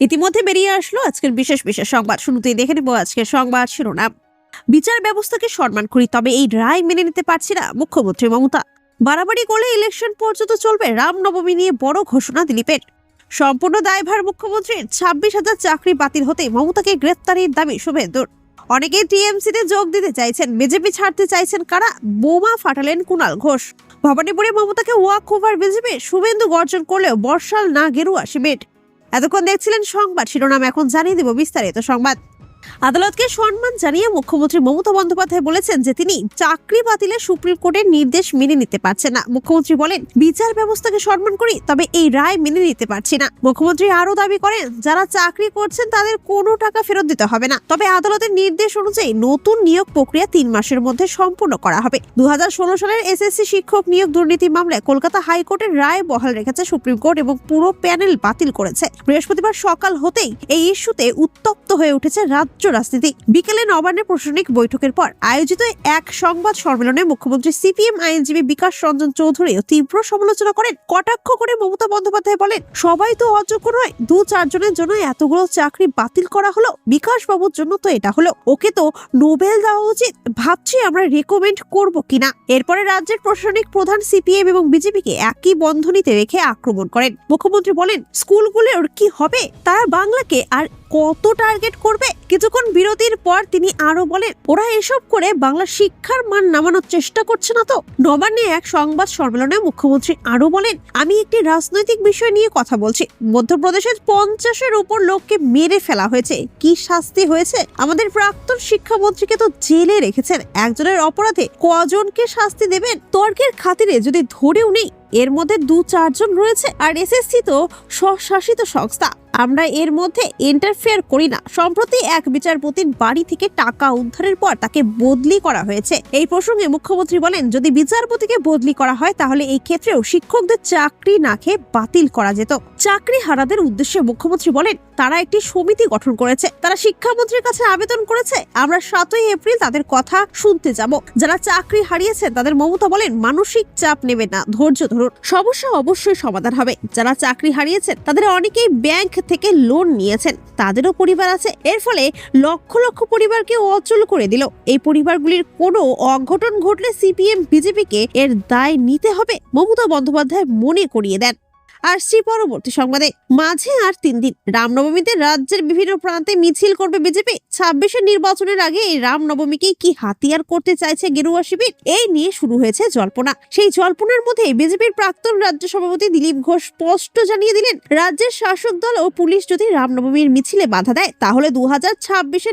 ইতিমধ্যে বেরিয়ে আসলো আজকের বিশেষ বিশেষ সংবাদ। শুরুতেই দেখে নেব আজকের সংবাদ শিরোনাম। বিচার ব্যবস্থাকে সম্মান করি, তবে এই রায় মেনে নিতে পারছি না মুখ্যমন্ত্রী মমতা। বাড়াবাড়ি করলে ইলেকশন পর্যন্ত চলবে রামনবমী নিয়ে বড় ঘোষণা দিলীপের সম্পূর্ণ দায়ভার মুখ্যমন্ত্রীর, ছাব্বিশ হাজার চাকরি বাতিল হতে মমতাকে গ্রেপ্তারের দাবি শুভেন্দুর। অনেকেই টিএমসিতে যোগ দিতে চাইছেন, বিজেপি ছাড়তে চাইছেন কারা? বোমা ফাটালেন কুণাল ঘোষ। ভবানীপুরে মমতাকে ওয়াক ওভার বিজেপি, শুভেন্দু গর্জন করলেও বর্ষাল না গেরুয়া শিবির এতক্ষণ দেখছিলেন সংবাদ শিরোনাম এখন জানিয়ে দেব বিস্তারিত। সংবাদ আদালতকে সম্মান জানিয়ে মুখ্যমন্ত্রী মমতা বন্দ্যোপাধ্যায় বলেছেন যে তিনি চাকরি বাতিলে সুপ্রিম কোর্টের নির্দেশ মেনে নিতে পারছেন না। মুখ্যমন্ত্রী বলেন, বিচার ব্যবস্থাকে সম্মান করি, তবে এই রায় মেনে নিতে পারছি না। মুখ্যমন্ত্রী আরও দাবি করেন, যারা চাকরি করছেন তাদের কোনো টাকা ফেরত দিতে হবে না। তবে আদালতের নির্দেশ অনুযায়ী নতুন নিয়োগ প্রক্রিয়া তিন মাসের মধ্যে সম্পূর্ণ করা হবে। দু হাজার ষোলো সালের এসএসসি শিক্ষক নিয়োগ দুর্নীতি মামলায় কলকাতা হাইকোর্টের রায় বহাল রেখেছে সুপ্রিম কোর্ট এবং পুরো প্যানেল বাতিল করেছে। বৃহস্পতিবার সকাল হতেই এই ইস্যুতে উত্তপ্ত হয়ে উঠেছে রাজ্য রাজনীতি। বিকেলে নবান্নের প্রশাসনিক বৈঠকের পর আয়োজিত এক সংবাদ সম্মেলনে মুখ্যমন্ত্রী সিপিএম আইনজীবী বিকাশ রঞ্জন চৌধুরীও তীব্র সমালোচনা করেন। কটাক্ষ করে মমতা বন্দ্যোপাধ্যায় বলেন, সবাই তো অযোগ্য নয়, দু চারজনের জন্য এতগুলো চাকরি বাতিল করা হলো। বিকাশ বাবুর জন্য তো এটা হলো। ওকে তো নোবেল দেওয়া উচিত। ভাবছি আমরা রেকমেন্ড করব কিনা। এরপরে রাজ্যের প্রশাসনিক প্রধান সিপিএম এবং বিজেপিকে একই বন্ধনীতে রেখে আক্রমণ করেন। মুখ্যমন্ত্রী বলেন, স্কুলগুলোর কি হবে? তারা বাংলাকে আর কত টার্গেট করবে? কিছুক্ষণ বিরতির পর তিনি আরও বলেন, ওরা এসব করে বাংলা শিক্ষার মান নামানোর চেষ্টা করছে না তো? নবান্নে এক সংবাদ সম্মেলনে মুখ্যমন্ত্রী আরও বলেন, আমি একটি রাজনৈতিক বিষয় নিয়ে কথা বলছি। মধ্যপ্রদেশের পঞ্চাশের উপর লোককে মেরে ফেলা হয়েছে। কি শাস্তি হয়েছে? আমাদের প্রাক্তন শিক্ষামন্ত্রীকে তো জেলে রেখেছেন। একজনের অপরাধে কজনকে শাস্তি দেবেন? তর্কের খাতিরে যদি ধরেও নেই এর মধ্যে দু চারজন রয়েছে আর এসএসসি তো স্বশাসিত সংস্থা। আমরা এর মধ্যে ইন্টারফেয়ার করি না। সম্প্রতি এক বিচারপতির বাড়ি থেকে টাকা উদ্ধারের পর তাকে বদলি করা হয়েছে। এই প্রসঙ্গে মুখ্যমন্ত্রী বলেন, যদি বিচারপতিকে বদলি করা হয়, তাহলে এই ক্ষেত্রেও শিক্ষকদের চাকরি না খেয়ে বাতিল করা যেত। চাকরি হারাদের উদ্দেশ্যে মুখ্যমন্ত্রী বলেন, তারা একটি সমিতি গঠন করেছে। তারা শিক্ষামন্ত্রীর কাছে আবেদন করেছে। আমরা সাতই এপ্রিল তাদের কথা শুনতে যাব। যারা চাকরি হারিয়েছেন তাদের মমতা বলেন, মানসিক চাপ নেবে না, ধৈর্য ধরুন, সমস্যা অবশ্যই সমাধান হবে। যারা চাকরি হারিয়েছেন, তাদের অনেকেই ব্যাংক থেকে লোন নিয়েছেন। তাদেরও পরিবার আছে। এর ফলে লক্ষ লক্ষ পরিবারকে অচল করে দিল। এই পরিবারগুলির কোনো অঘটন ঘটলে সিপিএম, বিজেপিকে এর দায় নিতে হবে, মমতা বন্দ্যোপাধ্যায় মনে করিয়ে দেন। আসছি পরবর্তী সংবাদে। মাঝে আর তিন দিন, রামনবমীতে রাজ্যের বিভিন্ন প্রান্তে মিছিল করবে বিজেপি। ছাব্বিশের নির্বাচনের আগে এই রামনবমীকে কি হাতিয়ার করতে চাইছে গেরুয়া শিবির? এই নিয়ে শুরু হয়েছে জল্পনা। সেই জল্পনার মধ্যে বিজেপির প্রাক্তন রাজ্য সভাপতি দিলীপ ঘোষ স্পষ্ট জানিয়ে দিলেন, রাজ্যের শাসক দল ও পুলিশ যদি রামনবমীর মিছিলে বাধা দেয়, তাহলে দু হাজার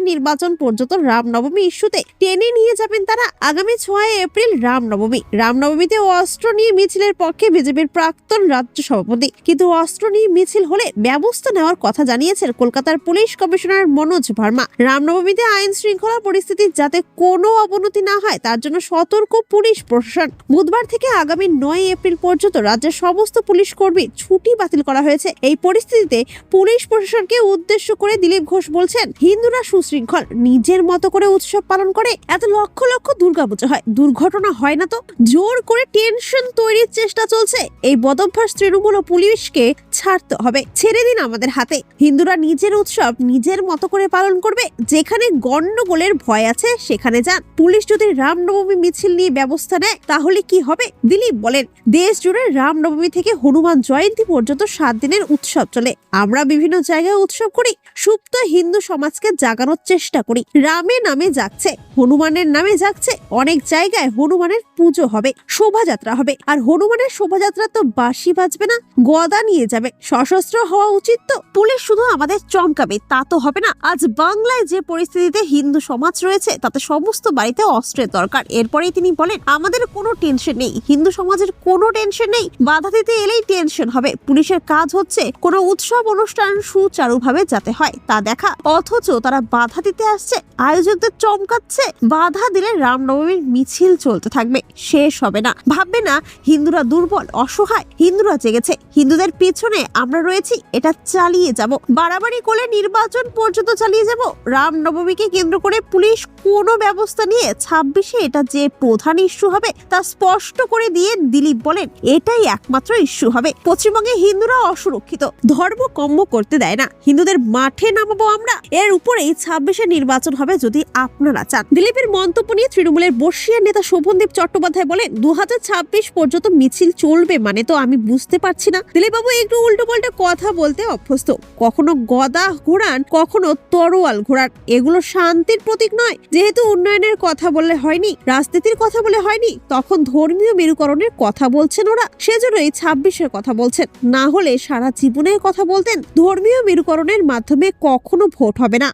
নির্বাচন পর্যন্ত রামনবমী ইস্যুতে টেনে নিয়ে যাবেন তারা। আগামী ছয় এপ্রিল রামনবমী। রামনবমীতে অস্ত্র নিয়ে মিছিলের পক্ষে বিজেপির প্রাক্তন রাজ্য সভাপতি কিন্তু অস্ত্র নিয়ে মিছিল হলে ব্যবস্থা নেওয়ার কথা জানিয়েছেন কলকাতার পুলিশ কমিশনার মনোজ ভার্মা। রামনবমীতে আইন শৃঙ্খলা পরিস্থিতির যাতে কোনো অবনতি না হয়, তার জন্য সতর্ক পুলিশ প্রশাসন। বুধবার থেকে আগামী নয় এপ্রিল পর্যন্ত রাজ্যের সমস্ত পুলিশ কর্মী ছুটি বাতিল করা হয়েছে। এই পরিস্থিতিতে পুলিশ প্রশাসনকে উদ্দেশ্য করে দিলীপ ঘোষ বলছেন, হিন্দুরা সুশৃঙ্খল, নিজের মতো করে উৎসব পালন করে, এত লক্ষ লক্ষ দুর্গাপুজো হয়। দুর্ঘটনা হয় না তো? জোর করে টেনশন তৈরির চেষ্টা চলছে। এই বদভ্যাস তৃণমূল পুলিশকে ছাড়তে হবে। ছেড়ে দিন আমাদের হাতে। হিন্দুরা নিজের উৎসব নিজের মতো করে পালন করবে। যেখানে গন্ডগোলের ভয় আছে, সেখানে যান। পুলিশ যদি রামনবমী মিছিল নিয়ে ব্যবস্থা নেয়, তাহলে কি হবে? দিলীপ বলেন, দেশ জুড়ে রামনবমী থেকে হনুমান জয়ন্তী পর্যন্ত সাত দিনের উৎসব চলে। আমরা বিভিন্ন জায়গায় উৎসব করি। সুপ্ত হিন্দু সমাজকে জাগানোর চেষ্টা করি। রামের নামে যাচ্ছে হনুমানের নামে যাচ্ছে অনেক জায়গায় হনুমানের পুজো হবে, শোভাযাত্রা হবে। আর হনুমানের শোভাযাত্রা তো বাঁশি বাজবে না। গদা নিয়ে যাবে। সশস্ত্র হওয়া উচিত তো। পুলিশ শুধু আমাদের চমকাবে, তা তো হবে না। আজ বাংলায় যে পরিস্থিতিতে হিন্দু সমাজ রয়েছে, তাতে সমস্ত বাড়িতে অস্ত্রের দরকার। এরপরেই তিনি বলেন, আমাদের কোনো টেনশন নেই। হিন্দু সমাজের কোনো টেনশন নেই। বাধা দিতে এলেই টেনশন হবে। পুলিশের কাজ হচ্ছে, কোনো উৎসব, অনুষ্ঠান সুচারুভাবে যাতে হয়, তা দেখা। অথচ তারা বাধা দিতে আসছে, আয়োজকদের চমকাচ্ছে। বাধা দিলে রামনবমীর মিছিল চলতে থাকবে। শেষ হবে না। ভাববে না, হিন্দুরা দুর্বল, অসহায়। হিন্দুরা জেগেছে। হিন্দুদের পিছনে নির্বাচনে আমরা রয়েছি, এটা চালিয়ে যাব। বাড়াবাড়ি করে নির্বাচন পর্যন্ত চালিয়ে যাব। রামনবমীকে কেন্দ্র করে পুলিশ কোনো ব্যবস্থা নিয়ে ছাব্বিশে এটা যে প্রধান ইস্যু হবে, তা স্পষ্ট করে দিয়ে দিলীপ বলেন, এটাই একমাত্র ইস্যু হবে। পশ্চিমবঙ্গে হিন্দুরা অসুরক্ষিত, ধর্ম কম্য করতে দেয় না। হিন্দুদের মাঠে নামাবো আমরা, এর উপরেই ছাব্বিশে নির্বাচন হবে যদি আপনারা চান। দিলীপের মন্তব্য নিয়ে তৃণমূলের বর্ষিয়ার নেতা শোভনদীপ চট্টোপাধ্যায় বলেন দু হাজার ছাব্বিশ পর্যন্ত মিছিল চলবে মানে তো আমি বুঝতে পারছি না। দিলীপবাবু, একটু উল্টো পাল্টা কথা বলতে অভ্যস্ত। কখনো গদা ঘোরান কখনো তরোয়াল ঘোরান এগুলো শান্তির প্রতীক নয়। যেহেতু উন্নয়নের কথা বললে হয়নি, রাজনীতির কথা বলে হয়নি, তখন ধর্মীয় মেরুকরণের কথা বলছেন ওরা। সেজন্যই ছাব্বিশের কথা বলছেন। না হলে সারা জীবনের কথা বলতেন। ধর্মীয় মেরুকরণের মাধ্যমে কখনো ভোট হবে না।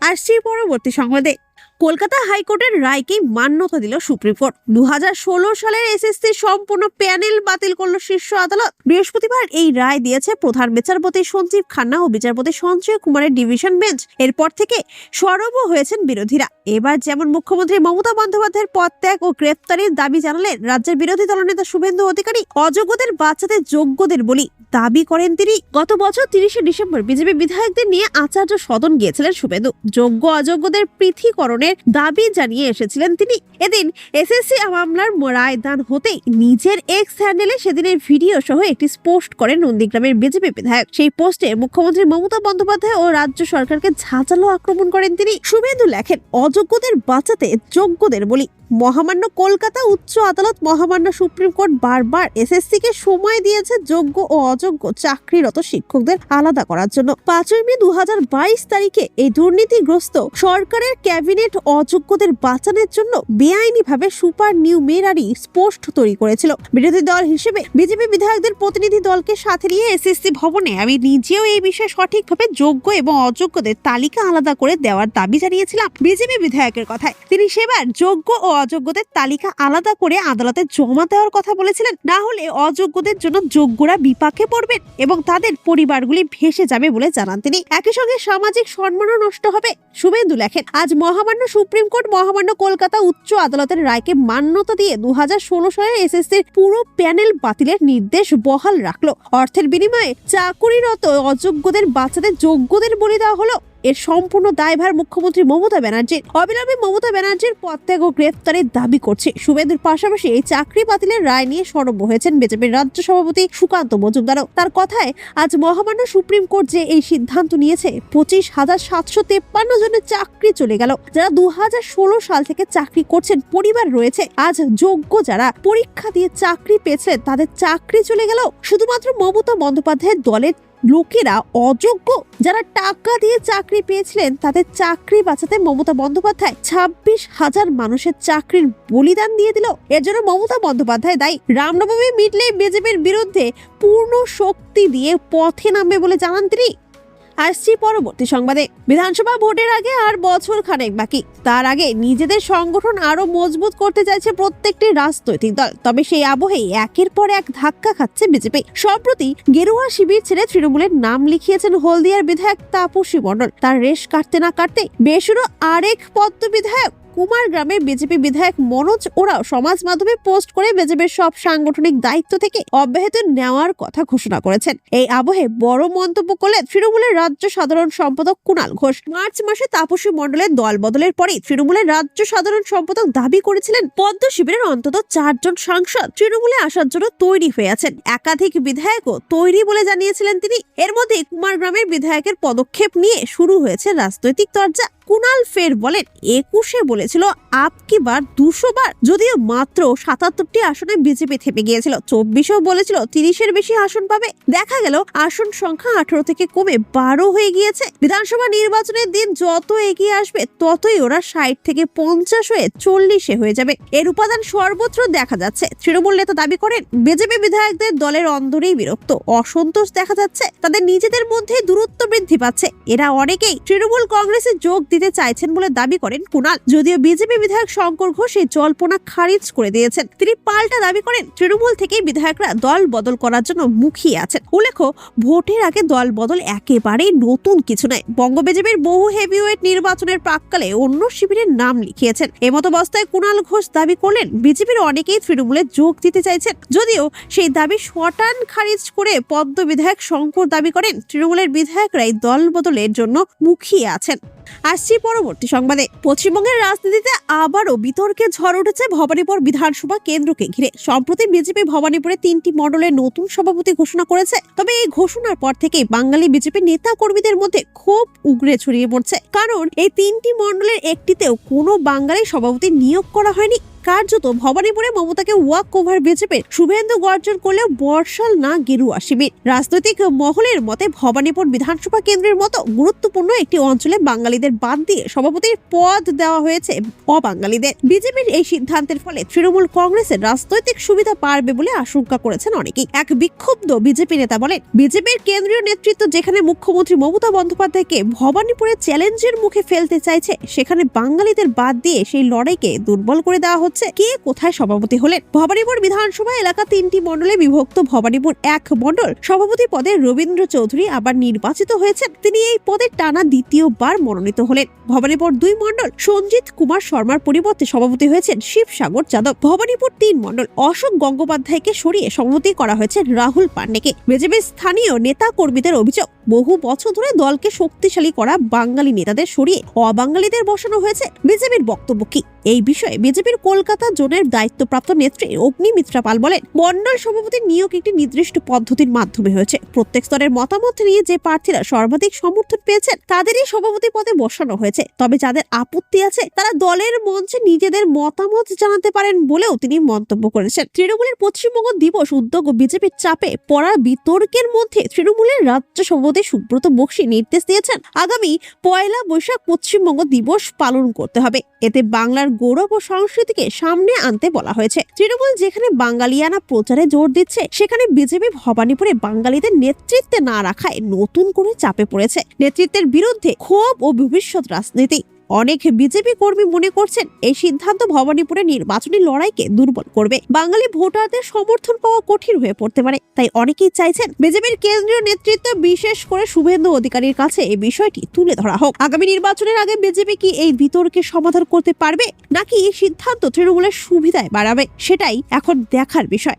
আসছি পরবর্তী সংবাদে। কলকাতা হাইকোর্টের রায়কে মান্যতা দিল সুপ্রিম কোর্ট। দু হাজার ষোলো সালের এসএসসি সম্পূর্ণ প্যানেল বাতিল করল শীর্ষ আদালত। বৃহস্পতিবার এই রায় দিয়েছে প্রধান বিচারপতি সঞ্জীব খান্না ও বিচারপতি সঞ্জয় কুমারের ডিভিশন বেঞ্চ। এরপর থেকে সরব হয়েছেন বিরোধীরা। এবার যেমন মুখ্যমন্ত্রী মমতা বন্দ্যোপাধ্যায়ের পদত্যাগ ও গ্রেপ্তারির দাবি জানালেন রাজ্যের বিরোধী দলনেতা শুভেন্দু অধিকারী, অযোগ্যদের বাচ্চাদের যোগ্যদের বলি দাবি করেন তিনি। গত বছর তিরিশে ডিসেম্বর বিজেপি বিধায়কদের নিয়ে আচার্য সদন গিয়েছিলেন শুভেন্দু। যোগ্য অযোগ্যদের পৃথকীকরণের দাবি জানিয়ে এসেছিলেন তিনি। এদিন এসএসসি মামলার রায়দান হতে হতেই নিজের এক্স হ্যান্ডেলে সেদিনের ভিডিও সহ একটি পোস্ট করেন নন্দীগ্রামের বিজেপি বিধায়ক। সেই পোস্টে মুখ্যমন্ত্রী মমতা বন্দ্যোপাধ্যায় ও রাজ্য সরকারকে ঝাঁচালো আক্রমণ করেন তিনি। শুভেন্দু লেখেন, অযোগ্যদের বাঁচাতে যোগ্যদের বলি। মহামান্য কলকাতা উচ্চ আদালত মহামান্য সুপ্রিম কোর্ট বারবার এসএসসি কে সময় দিয়েছে যোগ্য ও অযোগ্য চাকরিরত শিক্ষকদের আলাদা করার জন্য। পাঁচই মে দু হাজার বাইশ তারিখে এই দুর্নীতিগ্রস্ত সরকারের ক্যাবিনেট অযোগ্যদের বাঁচানোর জন্য বেআইনিভাবে সুপার নিউমেরারি পোস্ট তৈরি করেছিল। বিরোধী দল হিসেবে বিজেপি বিধায়কদের প্রতিনিধি দলকে সাথে নিয়ে এসএসসি ভবনে আমি নিজেও এই বিষয়ে সঠিকভাবে যোগ্য এবং অযোগ্যদের তালিকা আলাদা করে দেওয়ার দাবি জানিয়েছিলাম বিজেপি বিধায়কের কথায়। তিনি সেবার যোগ্য ও অযোগ্যদের তালিকা আলাদা করে আদালতে জমা দেওয়ার কথা বলেছিলেন। না হলে অযোগ্যদের জন্য যোগ্যরা বিপাকে পড়বেন এবং তাদের পরিবারগুলি ভেসে যাবে বলে জানান তিনি। একই সঙ্গে সামাজিক সম্মানও নষ্ট হবে, শুভেন্দু লেখেন। আজ মহামান্য সুপ্রিম কোর্ট মহামান্য কলকাতা উচ্চ আদালতের রায়কে মান্যতা দিয়ে দু সালের এসএসসির পুরো প্যানেল বাতিলের নির্দেশ বহাল রাখল। অর্থের বিনিময়ে চাকুরিরত অযোগ্যদের বাচ্চাদের যোগ্যদের বলি দেওয়া হলো। এর সম্পূর্ণ দায়ভার মুখ্যমন্ত্রী মমতা ব্যানার্জির। অবিলম্বে মমতা ব্যানার্জির পদত্যাগ ও গ্রেফতারের দাবি করছে। শুভেন্দুর পাশাপাশি এই চাকরি বাতিলের রায় নিয়ে সরব হয়েছেন বিজেপির রাজ্য সভাপতি সুকান্ত মজুমদারও। তার কথায়, আজ মহামান্য সুপ্রিম কোর্ট যে এই সিদ্ধান্ত নিয়েছে, পঁচিশ হাজার সাতশো তেপ্পান্ন জনের চাকরি চলে গেল। যারা দু হাজার ষোলো সাল থেকে চাকরি করছেন, পরিবার রয়েছে। আজ যোগ্য যারা পরীক্ষা দিয়ে চাকরি পেয়েছিলেন তাদের চাকরি চলে গেল। শুধুমাত্র মমতা বন্দ্যোপাধ্যায়ের দলের লোকেরা অযোগ্য যারা টাকা দিয়ে চাকরি পেয়েছিলেন, তাদের চাকরি বাঁচাতে মমতা বন্দ্যোপাধ্যায় ছাব্বিশ হাজার মানুষের চাকরির বলিদান দিয়ে দিল। এর জন্য মমতা বন্দ্যোপাধ্যায় দায়ী। রামনবমী মিটলে বিজেপির বিরুদ্ধে পূর্ণ শক্তি দিয়ে পথে নামবে বলে জানান তিনি। আসছি পরবর্তী সংবাদে। বিধানসভা ভোটের আগে আর বছর খানেক বাকি। তার আগে নিজেদের সংগঠন আরও মজবুত করতে চাইছে প্রত্যেকটি রাজনৈতিক দল। তবে সেই আবহেই একের পর এক ধাক্কা খাচ্ছে বিজেপি। সম্প্রতি গেরুয়া শিবির ছেড়ে তৃণমূলের নাম লিখিয়েছেন হলদিয়ার বিধায়ক তাপসী মণ্ডল। তার রেশ কাটতে না কাটতে বেসুরো আরেক পদ্ম বিধায়ক কুমার গ্রামের বিজেপি বিধায়ক মনোজ ওরাও সমাজ মাধ্যমে পোস্ট করে বিজেপির সব সাংগঠনিক দায়িত্ব থেকে অব্যাহত নেওয়ার কথা ঘোষণা করেছেন। এই আবহে বড় মন্তব্য করলেন তৃণমূলের রাজ্য সাধারণ সম্পাদক কুণাল ঘোষ। মার্চ মাসে তাপসী মণ্ডলের দল বদলের পরেই তৃণমূলের রাজ্য সাধারণ সম্পাদক দাবি করেছিলেন, পদ্ম শিবিরের অন্তত চারজন সাংসদ তৃণমূলে আসার জন্য তৈরি হয়ে আছেন। একাধিক বিধায়কও তৈরি বলে জানিয়েছিলেন তিনি। এর মধ্যে কুমার গ্রামের বিধায়কের পদক্ষেপ নিয়ে শুরু হয়েছে রাজনৈতিক চর্চা কুনাল ফের বলেন, একুশে বলেছিল আপ কি বার, দুশো বার, যদিও মাত্র সাতাত্তরটি আসনে বিজেপি থেমে গিয়েছিল। চব্বিশেও বলেছিল তিরিশের বেশি আসন পাবে। দেখা গেল, আসন সংখ্যা আঠারো থেকে কমে বারো হয়ে গিয়েছে। বিধানসভা নির্বাচনের দিন যত এগিয়ে আসবে, ততই ওরা ষাট থেকে পঞ্চাশ হয়ে চল্লিশে হয়ে যাবে। এর উপাদান সর্বত্র দেখা যাচ্ছে। তৃণমূল নেতা দাবি করেন, বিজেপি বিধায়কদের দলের অন্দরেই বিরক্ত। অসন্তোষ দেখা যাচ্ছে। তাদের নিজেদের মধ্যে দূরত্ব বৃদ্ধি পাচ্ছে। এরা অনেকেই তৃণমূল কংগ্রেসে যোগ দিতে চাইছেন বলে দাবি করেন কুণাল। যদিও বিজেপি বিধায়ক শঙ্কর ঘোষ এই জল্পনা খারিজ করে দিয়েছেন। তিনি পাল্টা দাবি করেন, তৃণমূল থেকেই বিধায়করা দল বদল করার জন্য মুখিয়ে আছেন। উল্লেখ্য, ভোটের আগে দল বদল একেবারেই নতুন কিছু নয়। বঙ্গ বিজেপির বহু হেভিওয়েট নির্বাচনের প্রাককালে অন্য শিবিরের নাম লিখিয়েছেন। এমতাবস্থায় কুণাল ঘোষ দাবি করলেন, বিজেপির অনেকেই তৃণমূলে যোগ দিতে চাইছেন। যদিও সেই দাবি শটান খারিজ করে পদ্ম বিধায়ক শঙ্কর দাবি করেন, তৃণমূলের বিধায়করাই দল বদলের জন্য মুখিয়ে আছেন। আসছি পরবর্তী সংবাদে। পশ্চিমবঙ্গের রাজনীতিতে আবারও বিতর্কে ঝড় উঠেছে ভবানীপুর বিধানসভা কেন্দ্রকে ঘিরে। সম্প্রতি বিজেপি ভবানীপুরে তিনটি মণ্ডলের নতুন সভাপতি ঘোষণা করেছে। তবে এই ঘোষণার পর থেকেই বাঙালি বিজেপি নেতা কর্মীদের মধ্যে খুব উগড়ে ছড়িয়ে পড়ছে। কারণ এই তিনটি মণ্ডলের একটিতেও কোনো বাঙালি সভাপতি নিয়োগ করা হয়নি। কার্যত ভবানীপুরে মমতাকে ওয়াক ওভার বিজেপির শুভেন্দু গর্জন করলেও বর্ষাল না গেরুয়া শিবির রাজনৈতিক মহলের মতে ভবানীপুর বিধানসভা কেন্দ্রের মতো গুরুত্বপূর্ণ একটি অঞ্চলে বাঙালিদের বাদ দিয়ে সভাপতির পদ দেওয়া হয়েছে অবাঙালিদের। বিজেপির এই সিদ্ধান্তের ফলে তৃণমূল কংগ্রেসের রাজনৈতিক সুবিধা পারবে বলে আশঙ্কা করেছেন অনেকেই। এক বিক্ষুব্ধ বিজেপি নেতা বলেন, বিজেপির কেন্দ্রীয় নেতৃত্ব যেখানে মুখ্যমন্ত্রী মমতা বন্দ্যোপাধ্যায়কে ভবানীপুরে চ্যালেঞ্জের মুখে ফেলতে চাইছে, সেখানে বাঙালিদের বাদ দিয়ে সেই লড়াইকে দুর্বল করে দেওয়া হচ্ছে কে কোথায় সভাপতি হলেন? ভবানীপুর বিধানসভা এলাকা তিনটি মণ্ডলে বিভক্ত ভবানীপুর এক মণ্ডল। সভাপতি পদে রবীন্দ্র চৌধুরী আবার নির্বাচিত হয়েছেন। তিনি এই পদে টানা দ্বিতীয়বার মনোনীত হলেন। ভবানীপুর দুই মণ্ডল সঞ্জিত কুমার শর্মার পরিবর্তে সভাপতি হয়েছেন শিবসাগর যাদব। ভবানীপুর তিন মণ্ডল অশোক গঙ্গোপাধ্যায়কে সরিয়ে সভাপতি করা হয়েছে রাহুল পান্ডেকে। বিজেপির স্থানীয় নেতা কর্মীদের অভিযোগ, বহু বছর ধরে দলকে শক্তিশালী করা বাঙালি নেতাদের সরিয়ে অবাঙালিদের বসানো হয়েছে। বিজেপির বক্তব্য কি? এই বিষয়ে বিজেপির কলকাতা জোনের দায়িত্বপ্রাপ্ত নেত্রী অগ্নিমিত্রা পাল বলেন মন্ডল সভাপতির নিয়োগ একটি নির্দিষ্ট পদ্ধতির মাধ্যমে হয়েছে। প্রত্যেক স্তরের মতামত নিয়ে যে প্রার্থীরা সর্বাধিক সমর্থন পেয়েছেন, তাদেরই সভাপতি পদে বসানো হয়েছে। তবে যাদের আপত্তি আছে, তারা দলের মঞ্চে নিজেদের মতামত জানাতে পারেন বলেও তিনি মন্তব্য করেছেন। তৃণমূলের পশ্চিমবঙ্গ দিবস উদ্যোগ ও বিজেপির চাপে পড়া বিতর্কের মধ্যে তৃণমূলের রাজ্য সভাপতি সুব্রত বক্সী নির্দেশ দিয়েছেন, আগামী পয়লা বৈশাখ পশ্চিমবঙ্গ দিবস পালন করতে হবে। এতে বাংলার গৌরব ও সংস্কৃতিকে সামনে আনতে বলা হয়েছে। তৃণমূল যেখানে বাঙালিয়ানা প্রচারে জোর দিচ্ছে, সেখানে বিজেপি ভবানীপুরে বাঙালিদের নেতৃত্বে না রাখায় নতুন করে চাপে পড়েছে। নেতৃত্বের বিরুদ্ধে ক্ষোভ ও ভবিষ্যৎ রাজনীতি। অনেক বিজেপি কর্মী মনে করছেন এই সিদ্ধান্ত ভবানীপুরে নির্বাচনী লড়াইকে দুর্বল করবে। বাঙালি ভোটারদের সমর্থন পাওয়া কঠিন হয়ে পড়তে পারে। তাই অনেকেই চাইছেন বিজেপির কেন্দ্রীয় নেতৃত্ব, বিশেষ করে শুভেন্দু অধিকারীর কাছে এই বিষয়টি তুলে ধরা হোক। আগামী নির্বাচনের আগে বিজেপি কি এই বিতর্কের সমাধান করতে পারবে? নাকি এই সিদ্ধান্ত তৃণমূলের সুবিধায় বাড়াবে? সেটাই এখন দেখার বিষয়।